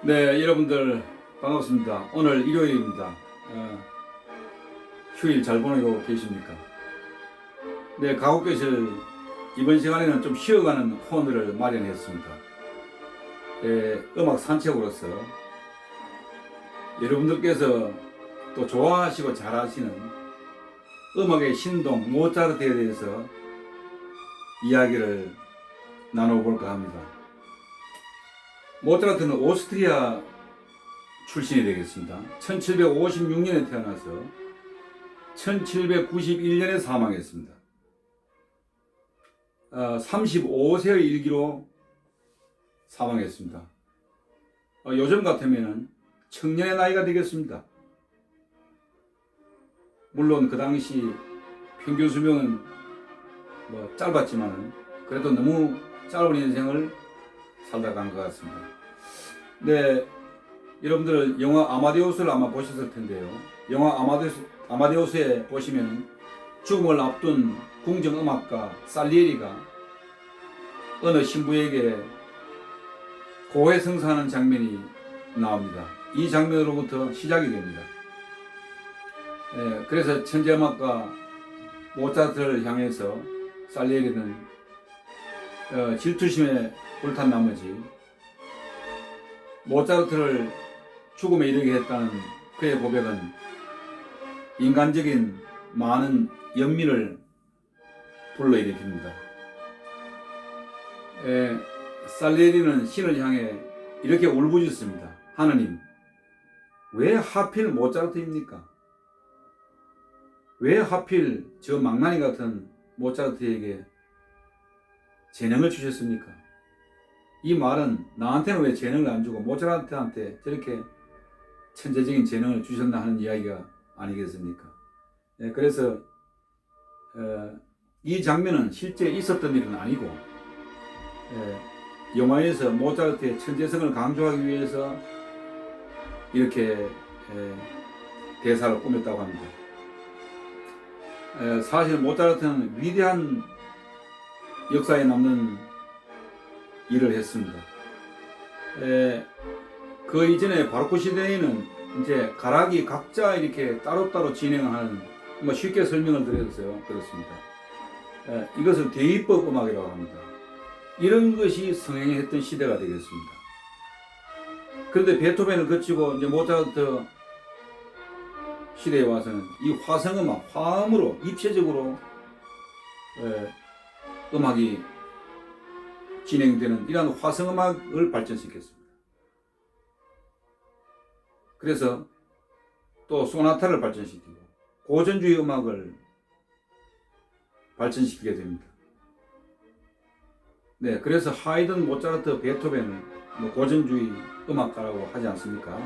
네, 여러분들 반갑습니다. 오늘 일요일입니다. 어, 휴일 잘 보내고 계십니까? 네, 가옥교실 이번 시간에는 좀 쉬어가는 코너를 마련했습니다. 네, 음악 산책으로서 여러분들께서 또 좋아하시고 잘 아시는 음악의 신동 모차르트에 대해서 이야기를 나눠볼까 합니다. 모차르트는 오스트리아 출신이 되겠습니다. 1756년에 태어나서 1791년에 사망했습니다. 어, 35세의 일기로 사망했습니다. 어, 요즘 같으면 청년의 나이가 되겠습니다. 물론 그 당시 평균 수명은 뭐 짧았지만 그래도 너무 짧은 인생을 살다 간 것 같습니다. 네, 여러분들 영화 아마데우스를 아마 보셨을 텐데요. 영화 아마데우스, 아마데우스에 보시면 죽음을 앞둔 궁정 음악가 살리에리가 어느 신부에게 고해 성사하는 장면이 나옵니다. 이 장면으로부터 시작이 됩니다. 예, 그래서 천재 음악가 모차르트를 향해서 살리에리는 어, 질투심에 불탄 나머지 모차르트를 죽음에 이르게 했다는 그의 고백은 인간적인 많은 연민을 불러일으킵니다. 에, 살리에리는 신을 향해 이렇게 울부짖습니다. 하느님, 왜 하필 모차르트입니까? 왜 하필 저 망나니 같은 모차르트에게 재능을 주셨습니까? 이 말은 나한테는 왜 재능을 안 주고 모차르트한테 저렇게 천재적인 재능을 주셨나 하는 이야기가 아니겠습니까? 예, 그래서 어, 이 장면은 실제 있었던 일은 아니고 예, 영화에서 모차르트의 천재성을 강조하기 위해서 이렇게 예, 대사를 꾸몄다고 합니다. 예, 사실 모차르트는 위대한 역사에 남는 일을 했습니다. 에, 그 이전에 바로크 시대에는 이제 가락이 각자 이렇게 따로따로 진행하는 뭐 쉽게 설명을 드려서요 그렇습니다. 에, 이것을 대위법 음악이라고 합니다. 이런 것이 성행했던 시대가 되겠습니다. 그런데 베토벤을 거치고 이제 모차르트 시대에 와서는 이 화성음악, 화음으로 입체적으로 에, 음악이 진행되는 이러한 화성음악을 발전시켰습니다. 그래서 또 소나타를 발전시키고 고전주의 음악을 발전시키게 됩니다. 네, 그래서 하이든, 모차르트, 베토벤을 뭐 고전주의 음악가라고 하지 않습니까?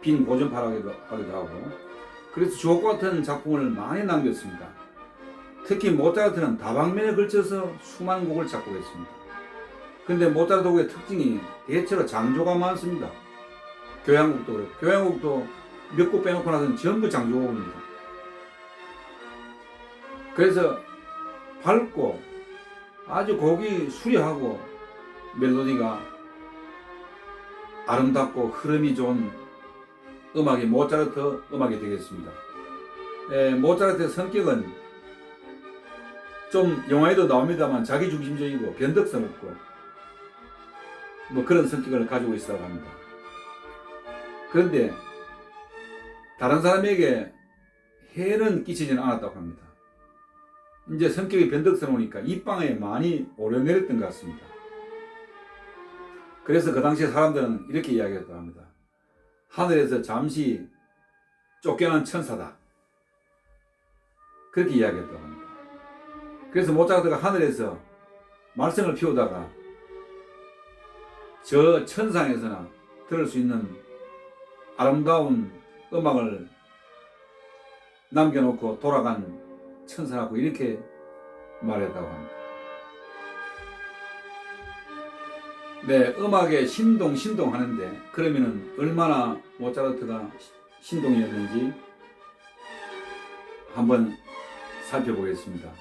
빈 고전파라기도 하기도 하고 그래서 주옥 같은 작품을 많이 남겼습니다. 특히 모차르트는 다방면에 걸쳐서 수많은 곡을 작곡했습니다. 근데 모차르트 곡의 특징이 대체로 장조가 많습니다. 교향곡도 그렇고 교향곡도 몇 곡 빼놓고 나서는 전부 장조곡입니다. 그래서 밝고 아주 곡이 수려하고 멜로디가 아름답고 흐름이 좋은 음악이 모차르트 음악이 되겠습니다. 에, 모차르트의 성격은 좀 영화에도 나옵니다만 자기 중심적이고 변덕성 없고 뭐 그런 성격을 가지고 있다고 합니다. 그런데 다른 사람에게 해는 끼치지는 않았다고 합니다. 이제 성격이 변덕스러우니까 입방에 많이 오르내렸던 것 같습니다. 그래서 그 당시에 사람들은 이렇게 이야기했다고 합니다. 하늘에서 잠시 쫓겨난 천사다. 그렇게 이야기했다고 합니다. 그래서 모차르트가 하늘에서 말썽을 피우다가 저 천상에서나 들을 수 있는 아름다운 음악을 남겨놓고 돌아간 천사라고 이렇게 말했다고 합니다. 네, 음악에 신동 신동 하는데 그러면은 얼마나 모차르트가 신동이었는지 한번 살펴보겠습니다.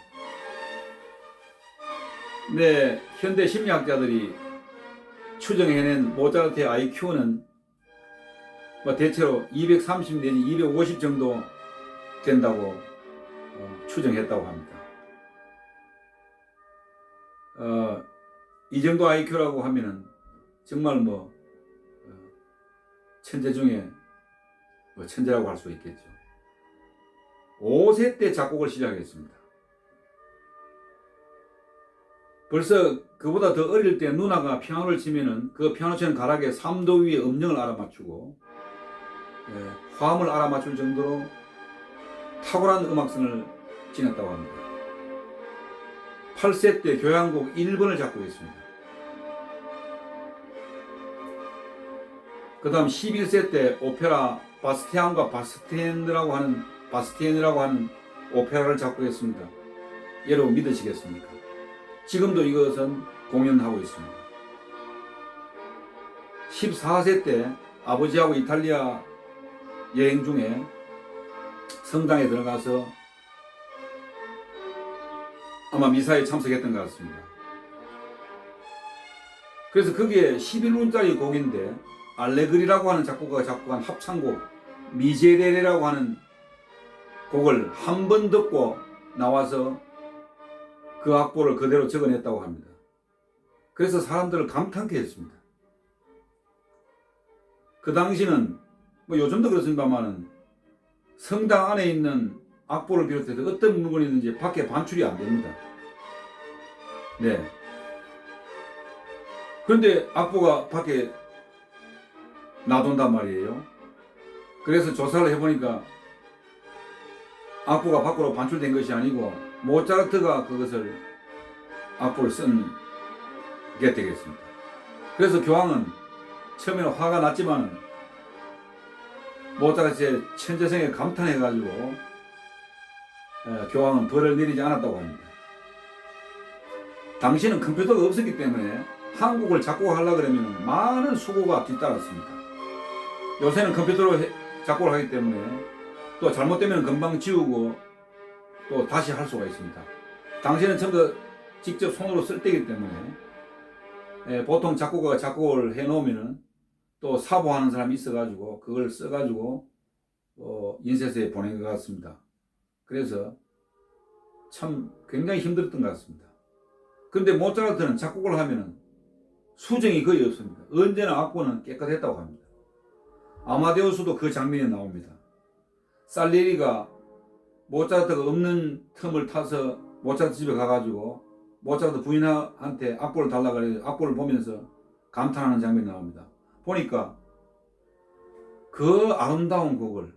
네, 현대 심리학자들이 추정해낸 모차르트의 IQ는 뭐 대체로 230 내지 250 정도 된다고 어, 추정했다고 합니다. 어, 이 정도 IQ라고 하면은 정말 뭐 어, 천재 중에 뭐 천재라고 할 수 있겠죠. 5세 때 작곡을 시작했습니다. 벌써 그보다 더 어릴 때 누나가 피아노를 치면은 그 피아노 치는 가락의 3도 위의 음정을 알아맞추고 예, 화음을 알아맞출 정도로 탁월한 음악성을 지녔다고 합니다. 8세 때 교향곡 1번을 작곡했습니다. 그 다음 11세 때 오페라 바스티안과 바스티엔이라고 하는 바스티엔이라고 하는 오페라를 작곡했습니다. 여러분 믿으시겠습니까? 지금도 이것은 공연하고 있습니다. 14세 때 아버지하고 이탈리아 여행 중에 성당에 들어가서 아마 미사에 참석했던 것 같습니다. 그래서 그게 11분짜리 곡인데 알레그리라고 하는 작곡가가 작곡한 합창곡 미제레레라고 하는 곡을 한 번 듣고 나와서 그 악보를 그대로 적어냈다고 합니다. 그래서 사람들을 감탄케 했습니다. 그 당시는 뭐 요즘도 그렇습니다만은 성당 안에 있는 악보를 비롯해서 어떤 물건이든지 밖에 반출이 안 됩니다. 네. 그런데 악보가 밖에 놔둔단 말이에요. 그래서 조사를 해보니까 악보가 밖으로 반출된 것이 아니고 모차르트가 그것을 악보를 쓴 게 되겠습니다. 그래서 교황은 처음에는 화가 났지만 모차르트의 천재성에 감탄해가지고 에, 교황은 벌을 내리지 않았다고 합니다. 당시는 컴퓨터가 없었기 때문에 한국을 작곡하려 그러면 많은 수고가 뒤따랐습니다. 요새는 컴퓨터로 해- 작곡을 하기 때문에 또 잘못되면 금방 지우고 또 다시 할 수가 있습니다. 당시에는 전부 다 직접 손으로 쓸 때이기 때문에 예, 보통 작곡가가 작곡을 해 놓으면은 또 사보하는 사람이 있어가지고 그걸 써가지고 어, 인쇄소에 보낸 것 같습니다. 그래서 참 굉장히 힘들었던 것 같습니다. 근데 모차르트는 작곡을 하면은 수정이 거의 없습니다. 언제나 악보는 깨끗했다고 합니다. 아마데우스도 그 장면이 나옵니다. 살리리가 모차르트가 없는 틈을 타서 모차르트 집에 가가지고 모차르트 부인한테 악보를 달라 그래 악보를 보면서 감탄하는 장면이 나옵니다. 보니까 그 아름다운 곡을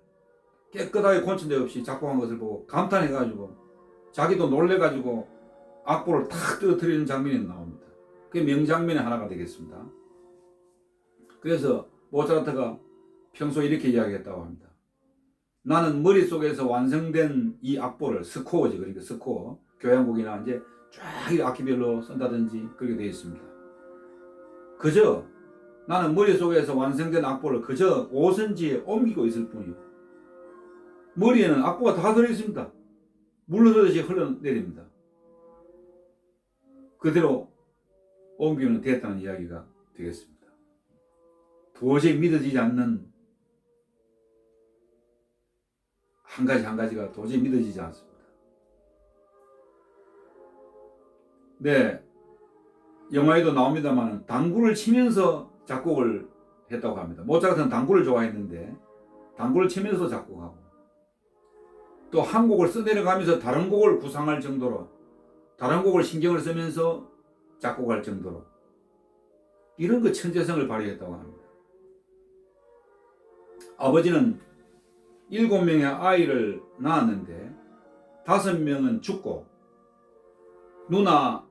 깨끗하게 고친 데 없이 작곡한 것을 보고 감탄해가지고 자기도 놀래가지고 악보를 탁 떨어뜨리는 장면이 나옵니다. 그게 명장면의 하나가 되겠습니다. 그래서 모차르트가 평소 이렇게 이야기했다고 합니다. 나는 머릿속에서 완성된 이 악보를 스코어지 그러니까 스코어 교향곡이나 이제 쫙이 악기별로 쓴다든지 그렇게 되어 있습니다. 그저 나는 머릿속에서 완성된 악보를 그저 오선지에 옮기고 있을 뿐이요. 머리에는 악보가 다 들어있습니다. 물러들듯이 흘러내립니다. 그대로 옮기면 됐다는 이야기가 되겠습니다. 도저히 믿어지지 않는 한 가지 한 가지가 도저히 믿어지지 않습니다. 네, 영화에도 나옵니다만 당구를 치면서 작곡을 했다고 합니다. 모차르트는 당구를 좋아했는데 당구를 치면서 작곡하고 또 한 곡을 써내려가면서 다른 곡을 구상할 정도로 다른 곡을 신경을 쓰면서 작곡할 정도로 이런 그 천재성을 발휘했다고 합니다. 아버지는 일곱 명의 아이를 낳았는데 다섯 명은 죽고 누나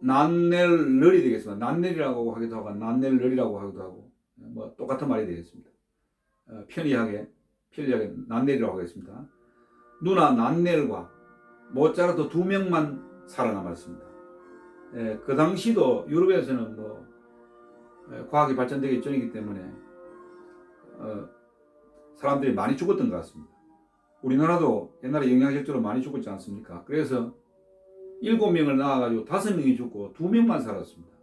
난넬러리 되겠습니다. 난넬이라고 하기도 하고 난넬러리라고 하기도 하고 뭐 똑같은 말이 되겠습니다. 어, 편리하게 편리하게 난넬이라고 하겠습니다. 누나 난넬과 모차르트 두 명만 살아남았습니다. 예, 그 당시도 유럽에서는 뭐 예, 과학이 발전되기 전이기 때문에 어, 사람들이 많이 죽었던 것 같습니다. 우리나라도 옛날에 영양실조로 많이 죽었지 않습니까? 그래서 일곱 명을 낳아가지고 다섯 명이 죽고 두 명만 살았습니다.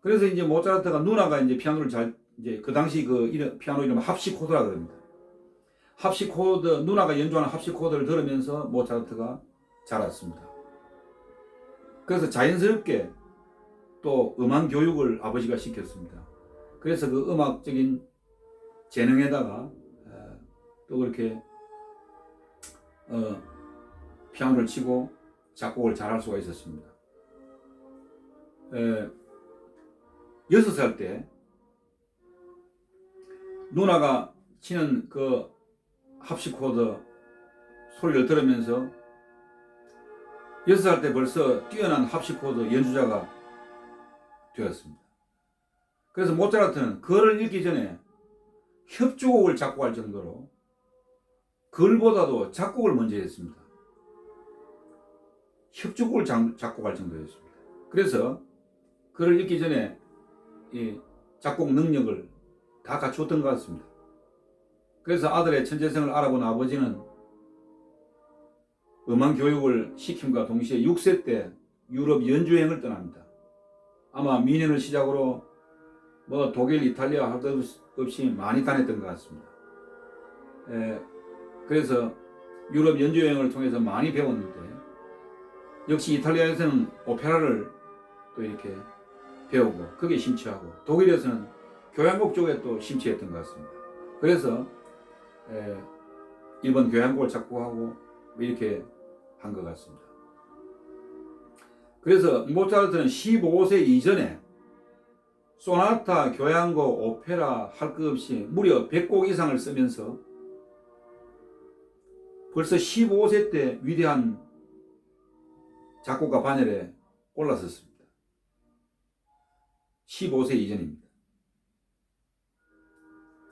그래서 이제 모차르트가 누나가 이제 피아노를 잘 이제 그 당시 그 이름, 피아노 이름 합시 코드라 그럽니다. 합시 코드 누나가 연주하는 합시 코드를 들으면서 모차르트가 자랐습니다. 그래서 자연스럽게 또 음악 교육을 아버지가 시켰습니다. 그래서 그 음악적인 재능에다가 어, 또 그렇게 어, 피아노를 치고 작곡을 잘할 수가 있었습니다. 에, 여섯 살때 누나가 치는 그 합시 코드 소리를 들으면서 여섯 살때 벌써 뛰어난 합시 코드 연주자가 되었습니다. 그래서 모차르트는 글을 읽기 전에 협주곡을 작곡할 정도로 글보다도 작곡을 먼저 했습니다. 협주곡을 작- 작곡할 정도였습니다. 그래서 글을 읽기 전에 이 작곡 능력을 다 갖추었던 것 같습니다. 그래서 아들의 천재성을 알아본 아버지는 음악 교육을 시킴과 동시에 6세 때 유럽 연주여행을 떠납니다. 아마 미년을 시작으로 뭐 독일, 이탈리아 할 것 없이 많이 다녔던 것 같습니다. 에, 그래서 유럽 연주 여행을 통해서 많이 배웠는데 역시 이탈리아에서는 오페라를 또 이렇게 배우고 그게 심취하고 독일에서는 교향곡 쪽에 또 심취했던 것 같습니다. 그래서 에, 일본 교향곡을 작곡하고 뭐 이렇게 한 것 같습니다. 그래서 모차르트는 15세 이전에 소나타, 교향곡, 오페라 할 것 없이 무려 100곡 이상을 쓰면서 벌써 15세 때 위대한 작곡가 반열에 올라섰습니다. 15세 이전입니다.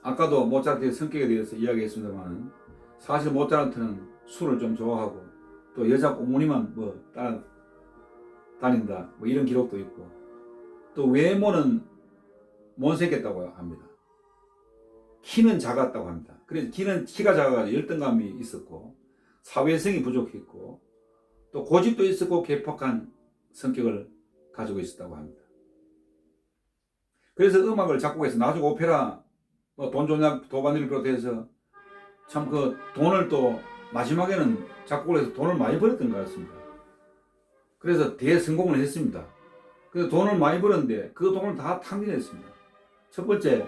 아까도 모차르트의 성격에 대해서 이야기했습니다만 사실 모차르트는 술을 좀 좋아하고 또 여자 꼬무니만 뭐 따라 다닌다 뭐 이런 기록도 있고 또 외모는 못생겼다고 합니다. 키는 작았다고 합니다. 그래서 키는 키가 작아가지고 열등감이 있었고 사회성이 부족했고 또 고집도 있었고 개팍한 성격을 가지고 있었다고 합니다. 그래서 음악을 작곡해서 나중에 오페라 뭐 돈조냐 도반을 비롯해서 참 그 돈을 또 마지막에는 작곡을 해서 돈을 많이 벌었던 것 같습니다. 그래서 대성공을 했습니다. 그래서 돈을 많이 벌었는데 그 돈을 다 탕진했습니다. 첫 번째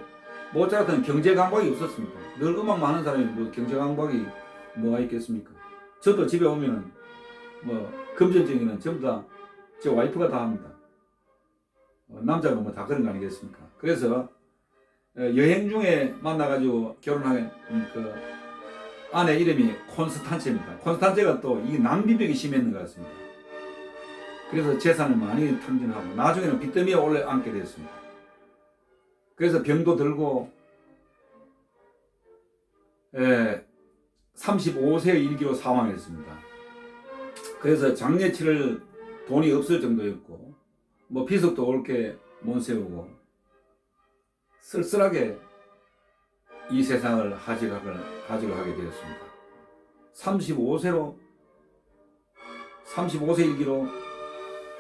모차르트는 경제 강박이 없었습니다. 늘 음악만 하는 사람이 뭐 경제 강박이 뭐가 있겠습니까? 저도 집에 오면은 뭐 금전적인은 전부 다 제 와이프가 다 합니다. 어, 남자가 뭐 다 그런 거 아니겠습니까? 그래서 어, 여행 중에 만나가지고 결혼하게 음, 그 아내 이름이 콘스탄체입니다. 콘스탄체가 또 이 낭비벽이 심했는 것 같습니다. 그래서 재산을 많이 탕진하고 나중에는 빚더미에 올려 앉게 됐습니다. 그래서 병도 들고 에, 35세 일기로 사망했습니다. 그래서 장례 치를 돈이 없을 정도였고 뭐 비석도 옳게 못 세우고 쓸쓸하게 이 세상을 하직을, 하직을 하게 되었습니다. 35세로 35세 일기로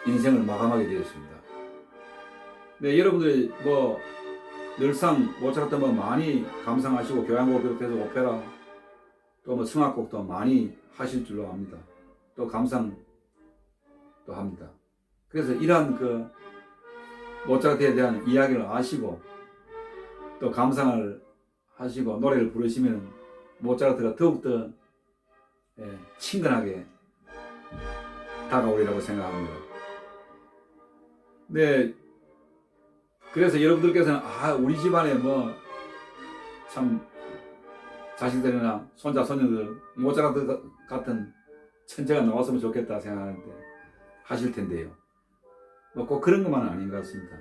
인생을 마감하게 되었습니다. 네, 여러분들이 뭐 늘상 모차르트 뭐 많이 감상하시고 교향곡 비롯해서 오페라 또뭐 성악곡도 많이 하실 줄로 압니다. 또 감상도 합니다. 그래서 이러한 그 모차르트에 대한 이야기를 아시고 또 감상을 하시고 노래를 부르시면 모차르트가 더욱더 예, 친근하게 다가오리라고 생각합니다. 네, 그래서 여러분들께서는 아 우리 집안에 뭐 참 자식들이나 손자 손녀들 모차르트 같은 천재가 나왔으면 좋겠다 생각하는데 하실 텐데요. 뭐 꼭 그런 것만은 아닌 것 같습니다.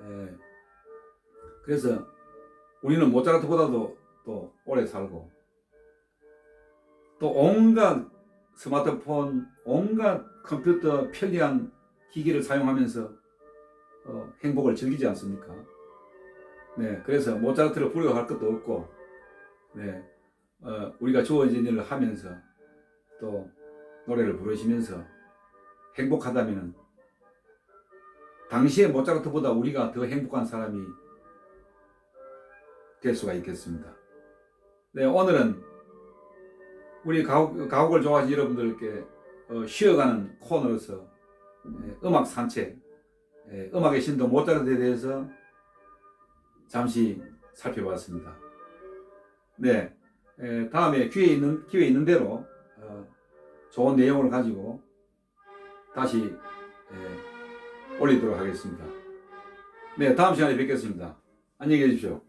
예. 그래서 우리는 모차르트보다도 또 오래 살고 또 온갖 스마트폰, 온갖 컴퓨터 편리한 기기를 사용하면서 어, 행복을 즐기지 않습니까? 네, 그래서 모차르트를 부러워할 것도 없고, 네, 어, 우리가 주어진 일을 하면서 또 노래를 부르시면서 행복하다면 당시에 모차르트보다 우리가 더 행복한 사람이 될 수가 있겠습니다. 네, 오늘은 우리 가옥, 가옥을 좋아하시는 여러분들께 어, 쉬어가는 코너로서 예, 음악 산책, 예, 음악의 신도 모차르트에 대해서 잠시 살펴봤습니다. 네, 에, 다음에 기회 있는 기회 있는 대로 어, 좋은 내용을 가지고 다시 에, 올리도록 하겠습니다. 네, 다음 시간에 뵙겠습니다. 안녕히 계십시오.